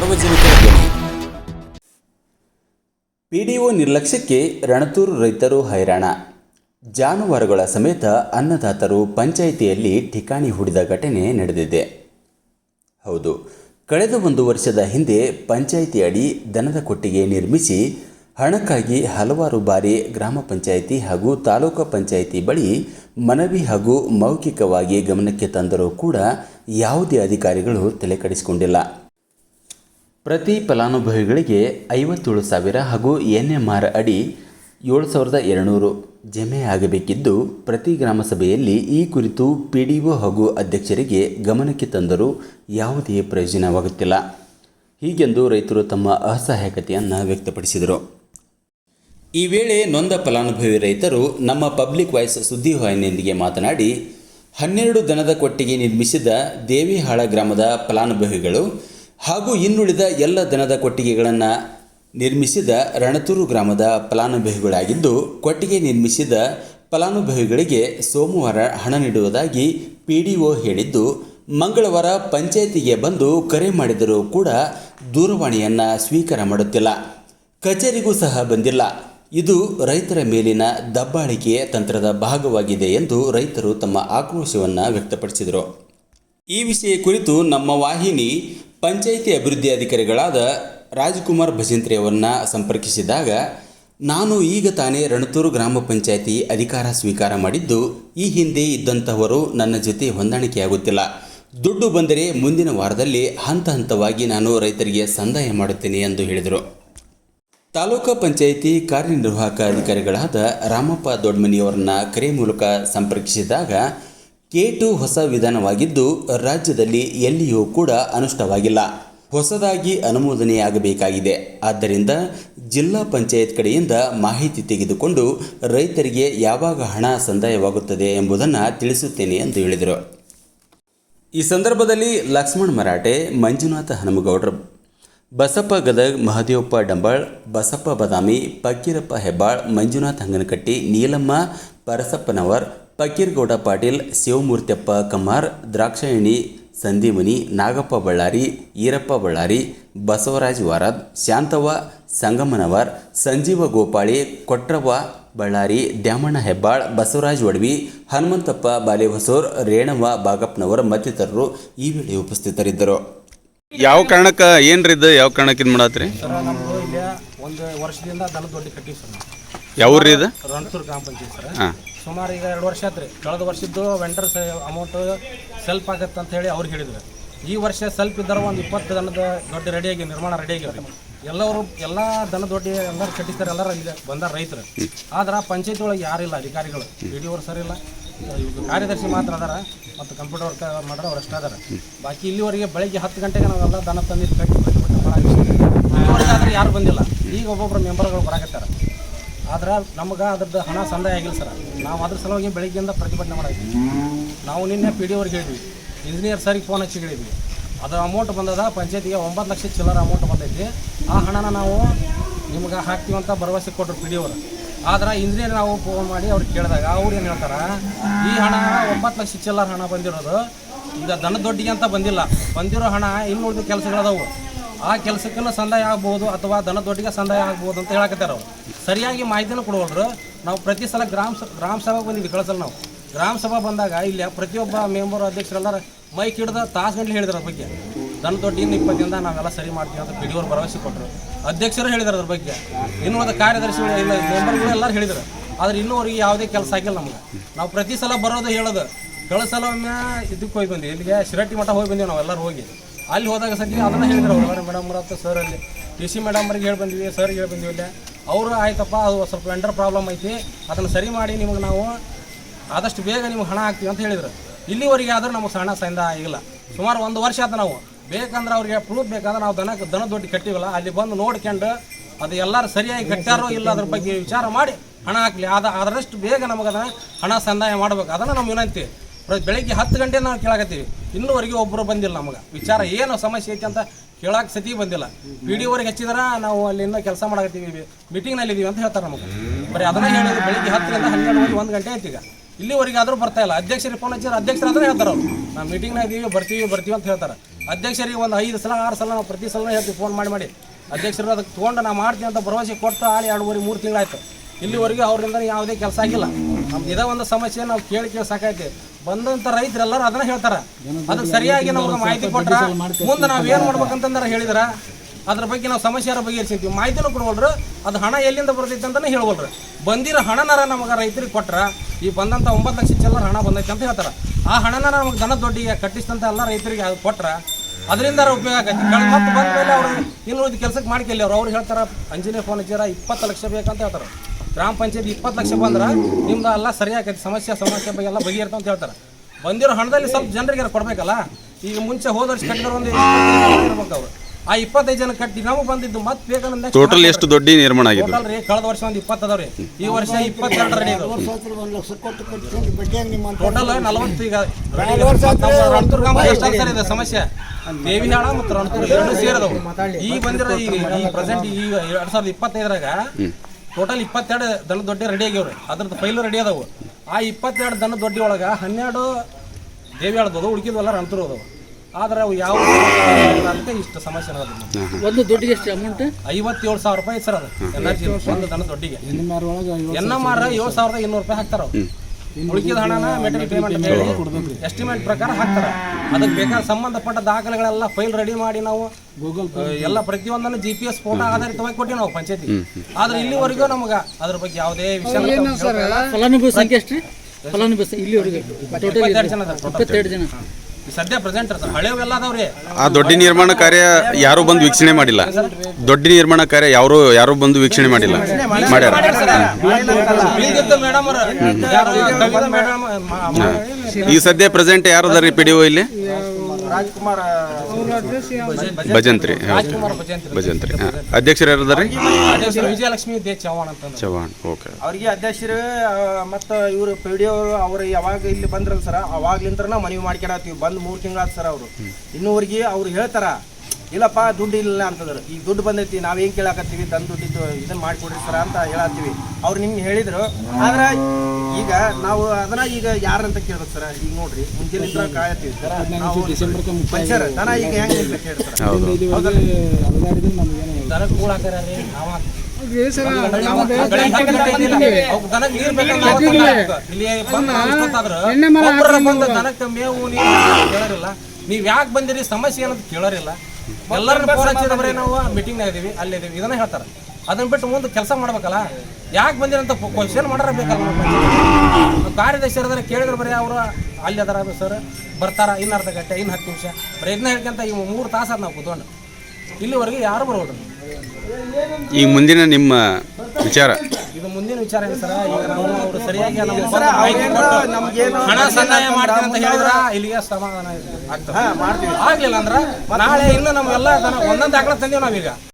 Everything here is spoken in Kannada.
ಸಾರ್ವಜನಿಕರ ಧ್ವನಿ ಪಿಡಿಒ ನಿರ್ಲಕ್ಷ್ಯಕ್ಕೆ ರಣತೂರು ರೈತರು ಹೈರಾಣ. ಜಾನುವಾರುಗಳ ಸಮೇತ ಅನ್ನದಾತರು ಪಂಚಾಯಿತಿಯಲ್ಲಿ ಠಿಕಾಣಿ ಹೂಡಿದ ಘಟನೆ ನಡೆದಿದೆ. ಹೌದು, ಕಳೆದ ಒಂದು ವರ್ಷದ ಹಿಂದೆ ಪಂಚಾಯಿತಿ ಅಡಿ ದನದ ಕೊಟ್ಟಿಗೆ ನಿರ್ಮಿಸಿ ಹಣಕ್ಕಾಗಿ ಹಲವಾರು ಬಾರಿ ಗ್ರಾಮ ಪಂಚಾಯಿತಿ ಹಾಗೂ ತಾಲೂಕು ಪಂಚಾಯಿತಿ ಬಳಿ ಮನವಿ ಹಾಗೂ ಮೌಖಿಕವಾಗಿ ಗಮನಕ್ಕೆ ತಂದರೂ ಕೂಡ ಯಾವುದೇ ಅಧಿಕಾರಿಗಳು ತಲೆಕೆಡಿಸಿಕೊಂಡಿಲ್ಲ. ಪ್ರತಿ ಫಲಾನುಭವಿಗಳಿಗೆ ಐವತ್ತೇಳು ಸಾವಿರ ಹಾಗೂ ಎನ್ ಎಂ ಆರ್ ಅಡಿ ಏಳು ಸಾವಿರದ ಎರಡುನೂರು ಜಮೆ ಆಗಬೇಕಿದ್ದು ಪ್ರತಿ ಗ್ರಾಮಸಭೆಯಲ್ಲಿ ಈ ಕುರಿತು ಪಿ ಡಿ ಒ ಹಾಗೂ ಅಧ್ಯಕ್ಷರಿಗೆ ಗಮನಕ್ಕೆ ತಂದರೂ ಯಾವುದೇ ಪ್ರಯೋಜನವಾಗುತ್ತಿಲ್ಲ. ಹೀಗೆಂದು ರೈತರು ತಮ್ಮ ಅಸಹಾಯಕತೆಯನ್ನು ವ್ಯಕ್ತಪಡಿಸಿದರು. ಈ ವೇಳೆ ನೊಂದ ಫಲಾನುಭವಿ ರೈತರು ನಮ್ಮ ಪಬ್ಲಿಕ್ ವಾಯ್ಸ್ ಸುದ್ದಿವಾಹಿನಿಯೊಂದಿಗೆ ಮಾತನಾಡಿ, ಹನ್ನೆರಡು ದನದ ಕೊಟ್ಟಿಗೆ ನಿರ್ಮಿಸಿದ ದೇವಿಹಾಳ ಗ್ರಾಮದ ಫಲಾನುಭವಿಗಳು ಹಾಗೂ ಇನ್ನುಳಿದ ಎಲ್ಲ ದನದ ಕೊಟ್ಟಿಗೆಗಳನ್ನು ನಿರ್ಮಿಸಿದ ರಣತೂರು ಗ್ರಾಮದ ಫಲಾನುಭವಿಗಳಾಗಿದ್ದು, ಕೊಟ್ಟಿಗೆ ನಿರ್ಮಿಸಿದ ಫಲಾನುಭವಿಗಳಿಗೆ ಸೋಮವಾರ ಹಣ ನೀಡುವುದಾಗಿ ಪಿ ಹೇಳಿದ್ದು, ಮಂಗಳವಾರ ಪಂಚಾಯಿತಿಗೆ ಬಂದು ಕರೆ ಮಾಡಿದರೂ ಕೂಡ ದೂರವಾಣಿಯನ್ನು ಸ್ವೀಕಾರ ಮಾಡುತ್ತಿಲ್ಲ. ಕಚೇರಿಗೂ ಸಹ ಬಂದಿಲ್ಲ. ಇದು ರೈತರ ಮೇಲಿನ ದಬ್ಬಾಳಿಕೆ ತಂತ್ರದ ಭಾಗವಾಗಿದೆ ಎಂದು ರೈತರು ತಮ್ಮ ಆಕ್ರೋಶವನ್ನು ವ್ಯಕ್ತಪಡಿಸಿದರು. ಈ ವಿಷಯ ಕುರಿತು ನಮ್ಮ ವಾಹಿನಿ ಪಂಚಾಯಿತಿ ಅಭಿವೃದ್ಧಿ ಅಧಿಕಾರಿಗಳಾದ ರಾಜ್ಕುಮಾರ್ ಭಜಂತ್ರಿ ಸಂಪರ್ಕಿಸಿದಾಗ, ನಾನು ಈಗ ತಾನೇ ರಣತೂರು ಗ್ರಾಮ ಪಂಚಾಯಿತಿ ಅಧಿಕಾರ ಸ್ವೀಕಾರ ಮಾಡಿದ್ದು, ಈ ಹಿಂದೆ ಇದ್ದಂತಹವರು ನನ್ನ ಜೊತೆ ಹೊಂದಾಣಿಕೆಯಾಗುತ್ತಿಲ್ಲ. ದುಡ್ಡು ಬಂದರೆ ಮುಂದಿನ ವಾರದಲ್ಲಿ ಹಂತ ಹಂತವಾಗಿ ನಾನು ರೈತರಿಗೆ ಸಂದಾಯ ಮಾಡುತ್ತೇನೆ ಎಂದು ಹೇಳಿದರು. ತಾಲೂಕಾ ಪಂಚಾಯಿತಿ ಕಾರ್ಯನಿರ್ವಾಹಕ ಅಧಿಕಾರಿಗಳಾದ ರಾಮಪ್ಪ ದೊಡ್ಮನಿಯವರನ್ನ ಕರೆ ಮೂಲಕ ಸಂಪರ್ಕಿಸಿದಾಗ ಕೇಟು ಹೊಸ ವಿಧಾನವಾಗಿದ್ದು ರಾಜ್ಯದಲ್ಲಿ ಎಲ್ಲಿಯೂ ಕೂಡ ಅನುಷ್ಠವಾಗಿಲ್ಲ. ಹೊಸದಾಗಿ ಅನುಮೋದನೆಯಾಗಬೇಕಾಗಿದೆ. ಆದ್ದರಿಂದ ಜಿಲ್ಲಾ ಪಂಚಾಯತ್ ಕಡೆಯಿಂದ ಮಾಹಿತಿ ತೆಗೆದುಕೊಂಡು ರೈತರಿಗೆ ಯಾವಾಗ ಹಣ ಸಂದಾಯವಾಗುತ್ತದೆ ಎಂಬುದನ್ನು ತಿಳಿಸುತ್ತೇನೆ ಎಂದು ಹೇಳಿದರು. ಈ ಸಂದರ್ಭದಲ್ಲಿ ಲಕ್ಷ್ಮಣ್ ಮರಾಠೆ, ಮಂಜುನಾಥ ಹನುಮಗೌಡ್ರ, ಬಸಪ್ಪ ಗದಗ್, ಮಹದೇವಪ್ಪ ಡಂಬಾಳ್, ಬಸಪ್ಪ ಬದಾಮಿ, ಪಕ್ಕೀರಪ್ಪ ಹೆಬ್ಬಾಳ್, ಮಂಜುನಾಥ್ ಹಂಗನಕಟ್ಟಿ ನೀಲಮ್ಮ, ಪರಸಪ್ಪನವರ್ ಫಕೀರ್ಗೌಡ ಪಾಟೀಲ್ ಶಿವಮೂರ್ತಿಯಪ್ಪ ಕಮ್ಮಾರ್ ದ್ರಾಕ್ಷಾಯಣಿ ಸಂದೀಮನಿ ನಾಗಪ್ಪ ಬಳ್ಳಾರಿ ಈರಪ್ಪ ಬಳ್ಳಾರಿ ಬಸವರಾಜ್ ವಾರದ್ ಶಾಂತವ್ವ ಸಂಗಮನವರ್ ಸಂಜೀವ ಗೋಪಾಳಿ ಕೊಟ್ರವ್ವ ಬಳ್ಳಾರಿ ದ್ಯಾಮಣ್ಣ ಹೆಬ್ಬಾಳ್ ಬಸವರಾಜ್ ಒಡವಿ ಹನುಮಂತಪ್ಪ ಬಾಲಿಹೊಸೂರ್ ರೇಣವ್ವ ಬಾಗಪ್ಪನವರ್ ಮತ್ತಿತರರು ಈ ವೇಳೆ ಉಪಸ್ಥಿತರಿದ್ದರು. ಯಾವ ಕಾರಣಕ್ಕೆ ಏನ್ರಿ ಇದು? ಯಾವ ಕಾರಣಕ್ಕೆ ಮಾಡಾತ್ರಿ? ಒಂದು ವರ್ಷದಿಂದ ದನ ದೊಡ್ಡ ಕಟ್ಟಿವಿ ಸರ್ ಯಾವ್ರಿ ಇದು? ರಣತೂರು ಗ್ರಾಮ ಪಂಚಾಯತ್ ಸರ್. ಹಾಂ. ಸುಮಾರು ಈಗ ಎರಡು ವರ್ಷ ಆತ್ರಿ. ಕಳೆದ ವರ್ಷದ್ದು ವೆಂಡರ್ಸ್ ಅಮೌಂಟ್ ಸೆಲ್ಫ್ ಆಗತ್ತೆ ಅಂತ ಹೇಳಿ ಅವ್ರು ಹೇಳಿದ್ರು. ಈ ವರ್ಷ ಸೆಲ್ಫ್ ಇದ್ದಾರೆ ಒಂದು ಇಪ್ಪತ್ತು ದನದ ದೊಡ್ಡ ರೆಡಿಯಾಗಿ ನಿರ್ಮಾಣ ರೆಡಿಯಾಗಿ ಎಲ್ಲವರು ಎಲ್ಲ ದನ ದೊಡ್ಡ ಎಲ್ಲರೂ ಕಟ್ಟಿಸ್ತಾರೆ ಎಲ್ಲರೂ ಇಲ್ಲಿ ಬಂದಾರ ರೈತರು. ಆದ್ರೆ ಪಂಚಾಯತ್ ಒಳಗೆ ಯಾರಿಲ್ಲ ಅಧಿಕಾರಿಗಳು. ಬಿ ಡಿ ಅವ್ರು ಸರಿಲ್ಲ ಕಾರ್ಯದರ್ಶಿ ಮಾತ್ರ ಅದಾರ. ಮತ್ತು ಕಂಪ್ಯೂಟರ್ ವರ್ಕ್ ಮಾಡ್ರೆ ಅವ್ರು ಅಷ್ಟೇ ಅದಾರ. ಬಾಕಿ ಇಲ್ಲಿವರೆಗೆ ಬೆಳಗ್ಗೆ ಹತ್ತು ಗಂಟೆಗೆ ನಾವೆಲ್ಲ ದನ ತಂದಿದ್ದು ಕಟ್ಟಿ. ಇಲ್ಲಿವರೆಗೆ ಆದ್ರೆ ಯಾರು ಬಂದಿಲ್ಲ. ಈಗ ಒಬ್ಬೊಬ್ಬರು ಮೆಂಬರ್ಗಳು ಬರಾಕತ್ತಾರ. ಆದ್ರೆ ನಮ್ಗೆ ಅದ್ರದ್ದು ಹಣ ಸಂದಾಯ ಆಗಿಲ್ಲ ಸರ್. ನಾವು ಅದ್ರ ಸಲುವಾಗಿ ಬೆಳಿಗ್ಗೆಯಿಂದ ಪ್ರತಿಭಟನೆ ಮಾಡಿದ್ವಿ ನಾವು ನಿನ್ನೆ ಪಿ ಡಿ ಅವ್ರಿಗೆ ಹೇಳಿದ್ವಿ ಇಂಜಿನಿಯರ್ ಸರ್ಗೆ ಫೋನ್ ಹಚ್ಚಿ ಹೇಳಿದ್ವಿ. ಅದು ಅಮೌಂಟ್ ಬಂದದ, ಪಂಚಾಯತಿಗೆ ಒಂಬತ್ತು ಲಕ್ಷ ಚಿಲ್ಲರ ಅಮೌಂಟ್ ಬಂದೈತಿ. ಆ ಹಣನ ನಾವು ನಿಮ್ಗೆ ಹಾಕ್ತೀವಿ ಅಂತ ಭರವಸೆ ಕೊಟ್ಟರು ಪಿ ಡಿ ಅವರು. ಆದ್ರೆ ಇಂಜಿನಿಯರ್ ನಾವು ಫೋನ್ ಮಾಡಿ ಅವ್ರಿಗೆ ಕೇಳಿದಾಗ ಅವ್ರು ಏನು ಹೇಳ್ತಾರೆ, ಈ ಹಣ ಒಂಬತ್ತು ಲಕ್ಷ ಚಿಲ್ಲರ ಹಣ ಬಂದಿರೋದು, ಈಗ ದನ ದೊಡ್ಡಿಗೆ ಅಂತ ಬಂದಿಲ್ಲ. ಬಂದಿರೋ ಹಣ ಇನ್ನು ಕೆಲಸಗಳದವು ಕೆಲಸಗಳದಾವು ಆ ಕೆಲಸಕ್ಕೂ ಸಂದಾಯ ಆಗ್ಬೋದು ಅಥವಾ ದನ ದೊಡ್ಡಿಗೆ ಸಂದಾಯ ಆಗ್ಬೋದು ಅಂತ ಹೇಳಕತ್ತಾರ ಅವ್ರು. ಸರಿಯಾಗಿ ಮಾಹಿತಿನೂ ಕೊಡೋಲ್ರು ನಾವು ಪ್ರತಿ ಸಲ ಗ್ರಾಮ ಗ್ರಾಮ ಸಭೆಗೆ ಬಂದಿದ್ವಿ ಕಳಿಸಲ್ಲ ನಾವು. ಗ್ರಾಮ ಸಭಾ ಬಂದಾಗ ಇಲ್ಲಿ ಪ್ರತಿಯೊಬ್ಬ ಮೆಂಬರ್ ಅಧ್ಯಕ್ಷರೆಲ್ಲರ ಮೈಕ್ ಹಿಡ್ದು ತಾಸು ಗಂಟೆ ಹೇಳಿದ್ರು ಅದ್ರ ಬಗ್ಗೆ. ದನ ದೊಡ್ಡಿನ ಇಪ್ಪತ್ತಿಂದ ನಾವೆಲ್ಲ ಸರಿ ಮಾಡ್ತೀವಿ ಅಂತ ಪಿಡಿಯವ್ರು ಭರವಸೆ ಕೊಟ್ಟರು. ಅಧ್ಯಕ್ಷರು ಹೇಳಿದ್ರು ಅದ್ರ ಬಗ್ಗೆ. ಇನ್ನೂ ಒಂದು ಕಾರ್ಯದರ್ಶಿಗಳು ಇಲ್ಲ ಮೆಂಬರ್ಗಳು ಎಲ್ಲರೂ ಹೇಳಿದ್ರು. ಆದ್ರೆ ಇನ್ನೂವರೆಗೆ ಯಾವುದೇ ಕೆಲಸ ಆಗಿಲ್ಲ ನಮ್ಗೆ. ನಾವು ಪ್ರತಿ ಸಲ ಬರೋದು ಹೇಳೋದು. ಕಳಿಸಲ ಒಮ್ಮೆ ಇದಕ್ಕೆ ಹೋಗಿ ಬಂದ್ವಿ. ಇಲ್ಲಿಗೆ ಶಿರಟ್ಟಿ ಮಠ ಹೋಗಿ ಬಂದೀವಿ ನಾವೆಲ್ಲರೂ ಹೋಗಿ. ಅಲ್ಲಿ ಹೋದಾಗ ಸತಿ ಅದನ್ನ ಹೇಳಿದ್ರು ಅವರು. ಮೇಡಮ್ ಮತ್ತು ಸರ್ ಅಲ್ಲಿ. ಡಿ ಸಿ ಮೇಡಮ್ರಿಗೆ ಹೇಳಿ ಬಂದ್ವಿ ಸರ್ಗೆ ಹೇಳಿ ಬಂದ್ವಿ ಇಲ್ಲೇ ಅವರು ಆಯ್ತಪ್ಪ, ಅದು ಸ್ವಲ್ಪ ವೆಂಡರ್ ಪ್ರಾಬ್ಲಮ್ ಐತಿ, ಅದನ್ನು ಸರಿ ಮಾಡಿ ನಿಮಗೆ ನಾವು ಆದಷ್ಟು ಬೇಗ ನಿಮ್ಗೆ ಹಣ ಹಾಕ್ತೀವಿ ಅಂತ ಹೇಳಿದ್ರು. ಇಲ್ಲಿವರೆಗೆ ಆದ್ರೆ ನಮಗೆ ಹಣ ಸಂದ ಆಗಿಲ್ಲ. ಸುಮಾರು ಒಂದು ವರ್ಷ ಆಯ್ತು ನಾವು. ಬೇಕಂದ್ರೆ ಅವ್ರಿಗೆ ಪ್ರೂಫ್ ಬೇಕಾದ್ರೆ ನಾವು ದನ ದನ ದೊಡ್ಡ ಕಟ್ಟಿವಲ್ಲ, ಅಲ್ಲಿ ಬಂದು ನೋಡ್ಕೊಂಡು ಅದು ಎಲ್ಲರೂ ಸರಿಯಾಗಿ ಕಟ್ಟಾರೋ ಇಲ್ಲ ಅದ್ರ ಬಗ್ಗೆ ವಿಚಾರ ಮಾಡಿ ಹಣ ಹಾಕ್ಲಿ. ಅದ ಅದರಷ್ಟು ಬೇಗ ನಮಗೆ ಹಣ ಸಂದಾಯ ಮಾಡ್ಬೇಕು. ಅದನ್ನು ನಮ್ಮ ವಿನಂತಿ. ಬೆಳಿಗ್ಗೆ ಹತ್ತು ಗಂಟೆ ನಾವು ಕೇಳಾಕತ್ತೀವಿ. ಇನ್ನೂವರೆಗೆ ಒಬ್ಬರು ಬಂದಿಲ್ಲ ನಮಗೆ. ವಿಚಾರ ಏನು ಸಮಸ್ಯೆ ಐತಿ ಅಂತ ಕೇಳಕ್ಕೆ ಸತಿ ಬಂದಿಲ್ಲ. ಪಿ ಡಿ ಓರಿಗೆ ಹಚ್ಚಿದ್ರೆ ನಾವು ಅಲ್ಲಿ ಇನ್ನೂ ಕೆಲಸ ಮಾಡಕತ್ತೀವಿ. ಮೀಟಿಂಗ್ನಲ್ಲಿ ಇದೀವಿ ಅಂತ ಹೇಳ್ತಾರೆ ನಮಗೆ. ಬರೀ ಅದನ್ನ ಹೇಳಿದ್ರು ಬೆಳಿಗ್ಗೆ ಹತ್ತರಿಂದ ಹನ್ನೆರಡು ಗಂಟೆ, ಒಂದು ಗಂಟೆ ಆಯ್ತು ಈಗ. ಇಲ್ಲಿವರೆಗೆ ಆದರೂ ಬರ್ತಾ ಇಲ್ಲ. ಅಧ್ಯಕ್ಷರಿಗೆ ಫೋನ್ ಹಚ್ಚಿದ್ರೆ ಅಧ್ಯಕ್ಷರ ಅಂದ್ರೆ ಹೇಳ್ತಾರೆ ಅವ್ರು. ನಾವು ಮೀಟಿಂಗ್ನಾಗ ಇದೀವಿ, ಬರ್ತೀವಿ ಬರ್ತೀವಿ ಅಂತ ಹೇಳ್ತಾರೆ. ಅಧ್ಯಕ್ಷರಿಗೆ ಒಂದು ಐದು ಸಲ, ಆರು ಸಲ, ನಾವು ಪ್ರತಿ ಸಲ ಹೇಳ್ತೀವಿ ಫೋನ್ ಮಾಡಿ ಮಾಡಿ. ಅಧ್ಯಕ್ಷರು ಅದಕ್ಕೆ ತೊಗೊಂಡು ನಾವು ಮಾಡ್ತೀನಿ ಅಂತ ಭರವಸೆ ಕೊಟ್ಟು ಆಳಿ ಎರಡುವರೆ, ಮೂರು ತಿಂಗಳಾಯ್ತು. ಇಲ್ಲಿವರೆಗೂ ಅವರಿಂದ ಯಾವುದೇ ಕೆಲಸ ಆಗಿಲ್ಲ. ನಮ್ದು ಇದ ಒಂದು ಸಮಸ್ಯೆ ನಾವು ಕೇಳಿ ಕೇಳಿ ಸಾಕೈತಿ ಬಂದಂತ ರೈತರೆಲ್ಲರೂ ಅದನ್ನ ಹೇಳ್ತಾರ. ಅದಕ್ಕೆ ಸರಿಯಾಗಿ ನಾವು ಮಾಹಿತಿ ಕೊಟ್ರ ಮುಂದೆ ನಾವು ಏನು ಮಾಡ್ಬೇಕಂತಂದ್ರೆ ಹೇಳಿದ್ರ ಅದ್ರ ಬಗ್ಗೆ ನಾವು ಸಮಸ್ಯೆಯ ಬಗೆಹರಿಸಿದ್ವಿ ಮಾಹಿತಿನೂ ಕೊಡ್ಬೋದ್ರ ಅದು ಹಣ ಎಲ್ಲಿಂದ ಬರ್ತೈತೆ ಅಂತಾನೆ ಹೇಳ್ಬೋದ್ರ ಬಂದಿರೋ ಹಣನಾರ ನಮಗೆ ರೈತರಿಗೆ ಕೊಟ್ರ ಈ ಬಂದಂತ ಒಂಬತ್ತು ಲಕ್ಷ ಚಿಲ್ಲರ ಹಣ ಬಂದೈತೆ ಅಂತ ಹೇಳ್ತಾರೆ. ಆ ಹಣನ ನಮಗೆ ದನ ದೊಡ್ಡಿಗೆ ಕಟ್ಟಿಸಿದಂಥ ಎಲ್ಲ ರೈತರಿಗೆ ಅದು ಕೊಟ್ರ ಅದರಿಂದ ಉಪಯೋಗ ಆಗೈತಿ ಮತ್ತೆ ಬಂದ ಮೇಲೆ ಅವರು ಉಳಿದ ಕೆಲಸಕ್ಕೆ ಮಾಡ್ಕೆಲ್ಲಿ ಅವ್ರು. ಅವ್ರು ಹೇಳ್ತಾರೆ ಅಂಜನೇ ಫೋನ್ ಹಚ್ಚಿರ ಇಪ್ಪತ್ತು ಲಕ್ಷ ಬೇಕಂತ ಹೇಳ್ತಾರೆ. ಗ್ರಾಮ ಪಂಚಾಯತ್ ಇಪ್ಪತ್ತು ಲಕ್ಷ ಬಂದ್ರೆ ನಿಮ್ದು ಎಲ್ಲ ಸರಿ ಆಕೈತಿ ಸಮಸ್ಯೆ ಸಮಸ್ಯೆ ಬಗ್ಗೆ ಎಲ್ಲ ಬಗೆಹರ್ತಾವ ಅಂತ ಹೇಳ್ತಾರೆ. ಬಂದಿರೋ ಹಣದಲ್ಲಿ ಸ್ವಲ್ಪ ಜನರಿಗೆ ಕೊಡಬೇಕಲ್ಲ? ಈಗ ಮುಂಚೆ ಹೋದ ವರ್ಷ ಕಟ್ಟಿದ್ರು ಒಂದು ಇರ್ಬೇಕು ಅವ್ರು. ಆ ಇಪ್ಪತ್ತೈದು ಜನ ಕಟ್ಟಿ ನಾವು ಬಂದಿದ್ದು ಮತ್ತೆ ಬೇಕಂದ್ರೆ ಟೋಟಲ್ ಎಷ್ಟು ದೊಡ್ಡ ನಿರ್ಮಾಣ ಆಗಿದೆ ಟೋಟಲ್ ರೀ ಕಳೆದ ವರ್ಷ ಒಂದು ಇಪ್ಪತ್ತು ರೀ ಈ ವರ್ಷ ಇಪ್ಪತ್ತೆರಡು ರೆಡಿ ಟೋಟಲ್ ನಲವತ್ತು ಈಗ ರಣತೂರ್ ಗ್ರಾಮ ಎಷ್ಟು ಸರ್ ಇದೆ. ಸಮಸ್ಯೆ? ದೇವಿಹಾಳ ಮತ್ತು ರಣತೂರ್ ಎರಡು ಸೇರಿದವು. ಈ ಬಂದಿರೋ ಈ ಈ ಪ್ರೆಸೆಂಟ್ ಈ ಎರಡ್ ಸಾವಿರದ ಇಪ್ಪತ್ತೈದರಾಗ ಟೋಟಲ್ ಇಪ್ಪತ್ತೆರಡು ದನ ದೊಡ್ಡ ರೆಡಿ ಆಗ್ಯಾವ್ರಿ. ಅದ್ರದ್ದು ಫೈಲು ರೆಡಿ ಅದಾವು. ಆ ಇಪ್ಪತ್ತೆರಡು ದನ ದೊಡ್ಡಿ ಒಳಗೆ ಹನ್ನೆರಡು ದೇವಿ ದೇವಿಹಾಳದವು ಉಳ್ಕಿದ್ವಲ್ಲ ರಂತರು ಅದಾವ. ಆದ್ರೆ ಅವು ಯಾವ ಅಂತ ಇಷ್ಟು ಸಮಸ್ಯೆ ಅನ್ನೋದು ಒಂದು ದುಡ್ಡಿಗೆ ಎಷ್ಟು ಅಮೌಂಟ್ ಐವತ್ತೇಳು ಸಾವಿರ ರೂಪಾಯಿ ಸರ್ ಅದು. ಎನರ್ಜಿ ಒಂದು ದನ ದೊಡ್ಡಿಗೆ. ಎನ್ ಎಂ ಆರ್ ಏಳು ಸಾವಿರದ ಇನ್ನೂರು ರೂಪಾಯಿ ಹಾಕ್ತಾರ ಅವ್ರು. ಉಳಿಕಿದ ಹಣನ ಮೆಟಲ್ ಪೇಮೆಂಟ್ ಅಂತ ಹೇಳಿ ಎಸ್ಟಿಮೇಟ್ ಪ್ರಕಾರ ಹಾಕ್ತಾರೆ. ಅದಕ್ಕೆ ಬೇಕಾದ ಸಂಬಂಧಪಟ್ಟ ದಾಖಲೆಗಳೆಲ್ಲ ಫೈಲ್ ರೆಡಿ ಮಾಡಿ ನಾವು ಗೂಗಲ್ ಎಲ್ಲ ಪ್ರತಿಯೊಂದನ್ನು ಜಿ ಪಿ ಎಸ್ ಫೋಟೋ ಆಧಾರಿತವಾಗಿ ಕೊಟ್ಟಿವಿ ನಾವು ಪಂಚಾಯತಿ. ಆದ್ರೆ ಇಲ್ಲಿವರೆಗೂ ನಮಗೆ ಅದ್ರ ಬಗ್ಗೆ ಯಾವುದೇ ವಿಷಯ ಫಲಾನುಭವಿ ಸಂಖ್ಯೆ ಎಷ್ಟು ಫಲಾನುಭವಿ ಸಂಖ್ಯೆ ಇಲ್ಲಿವರೆಗೆ ಟೋಟಲ್ ಇಪ್ಪತ್ತೆರಡು ಜನ ಸದ್ಯ ಪ್ರೆಸೆಂಟ್ ಸರ್. ಹಳೆವೆಲ್ಲ ಅದಾವ್ರಿ ಆ ದೊಡ್ಡ ನಿರ್ಮಾಣ ಕಾರ್ಯ ಯಾರು ಬಂದು ವೀಕ್ಷಣೆ ಮಾಡಿಲ್ಲ. ದೊಡ್ಡ ನಿರ್ಮಾಣ ಕಾರ್ಯ ಯಾರು ಯಾರು ಬಂದು ವೀಕ್ಷಣೆ ಮಾಡಿಲ್ಲ. ಮಾಡ್ಯಾರ. ಮೇಡಮ್ ಈ ಸದ್ಯ ಪ್ರೆಸೆಂಟ್ ಯಾರು ಅದಾರ ಪಿ ಡಿ ಒ ಇಲ್ಲಿ? ರಾಜ್ಕುಮಾರ್. ಭಜಂತ್ರಿ ರಾಜ್ಕುಮಾರ್ ಭಜಂತ್ರಿ. ಭಜಂತ್ರಿ ಹಾಂ. ಅಧ್ಯಕ್ಷರು ಯಾರು ಅದಾರಿ ಅಧ್ಯಕ್ಷರು ವಿಜಯಲಕ್ಷ್ಮಿ ದೇ ಚವ್ಹಾಣ್ ಅಂತ ಚವ್ಹಾಣ್ ಓಕೆ. ಅವ್ರಿಗೆ ಅಧ್ಯಕ್ಷರು ಮತ್ತು ಇವರು ಪಿ ಡಿ ಅವರು ಅವರು ಯಾವಾಗ ಇಲ್ಲಿ ಬಂದ್ರಲ್ಲ ಸರ್ ಅವಾಗ್ಲಿಂತ್ರ ನಾವು ಮನವಿ ಮಾಡ್ಕೊಳತ್ತೀವಿ ಬಂದು ಮೂರು ತಿಂಗಳಾದ ಸರ್ ಅವರು. ಇನ್ನೂವರೆಗೆ ಅವ್ರು ಹೇಳ್ತಾರ ಇಲ್ಲಪ್ಪ ದುಡ್ಡು ಇಲ್ಲ ಅಂತಂದ್ರು. ಈಗ ದುಡ್ಡು ಬಂದೈತಿ ನಾವೇನು ಕೇಳಾಕತ್ತೀವಿ ತಂದು ದುಡ್ಡಿದ್ದು ಇದನ್ನ ಮಾಡಿಕೊಡ್ರಿ ಸರ ಅಂತ ಹೇಳತ್ತೀವಿ. ಅವ್ರು ನಿಮ್ಗೆ ಹೇಳಿದ್ರು. ಆದ್ರೆ ಈಗ ನಾವು ಅದನ್ನ ಈಗ ಯಾರಂತ ಕೇಳ್ಬೇಕು ಸರ್? ಈಗ ನೋಡ್ರಿ ಮುಂಜಾನೆ ಕಾಯತ್ತೀವಿ ನಾವು ಮನುಷ್ಯರ ದನ ಈಗ ಹೆಂಗೆ ನಿಲ್ಬೇಕು ಹೇಳಿ ಸರ್? ರೀ ನಾವ್ ನೀವ್ ಯಾಕೆ ಬಂದಿರಿ ಸಮಸ್ಯೆ ಏನಂತ ಕೇಳೋರಿಲ್ಲ. ಎಲ್ಲರನ್ನ ಫೋನ್ ಹಚ್ಚಿದ್ರೆ ನಾವು ಮೀಟಿಂಗ್ ಇದೀವಿ ಅಲ್ಲಿ ಇದೀವಿ ಇದನ್ನ ಹೇಳ್ತಾರೆ. ಅದನ್ನ ಬಿಟ್ಟು ಮುಂದೆ ಕೆಲಸ ಮಾಡ್ಬೇಕಲ್ಲ, ಯಾಕೆ ಬಂದಿರಂತ ಕ್ವಶನ್ ಮಾಡಾರ ಬೇಕಲ್ಲ ಕಾರ್ಯದರ್ಶಿ ಇರೋದ್ರೆ, ಕೇಳಿದ್ರೆ ಬರೀ ಅವರು, ಅಲ್ಲಿ ಅದರ ಸರ್, ಬರ್ತಾರ ಇನ್ನು ಅರ್ಧ ಗಂಟೆ ಇನ್ನು ಹತ್ತು ನಿಮಿಷ. ಬರೀ ಇದನ್ನ ಹೇಳ್ಕೊಂತ ಈ ಮೂರು ತಾಸು ನಾವು ಕೂತ್ಕೊಂಡು. ಇಲ್ಲಿವರೆಗೆ ಯಾರು ಬರೋಡ್ರಿ ಈ ಮುಂದಿನ ನಿಮ್ಮ ವಿಚಾರ. ಇದು ಮುಂದಿನ ವಿಚಾರ ಏನು ಸರ್? ಈಗ ನಾವು ಅವರು ಸರಿಯಾಗಿ ನಮ್ಮ ಬಂದ ಮಾಹಿತಿ ಕೊಟ್ಟು ನಮ್ಗೇನು ಹಣ ಸಂದಾಯ ಮಾಡ್ತೀನಿ ಅಂತ ಹೇಳಿದ್ರ ಇಲ್ಲಿಗೆ ಸಮಾಧಾನ ಆಗ್ತದೆ. ಆಗ್ಲಿಲ್ಲ ಅಂದ್ರೆ ನಾಳೆ ಇನ್ನು ನಮ್ಗೆಲ್ಲ ದನ ಒಂದೊಂದು ಆಕಳ ತಂದೀವಿ ನಾವೀಗ.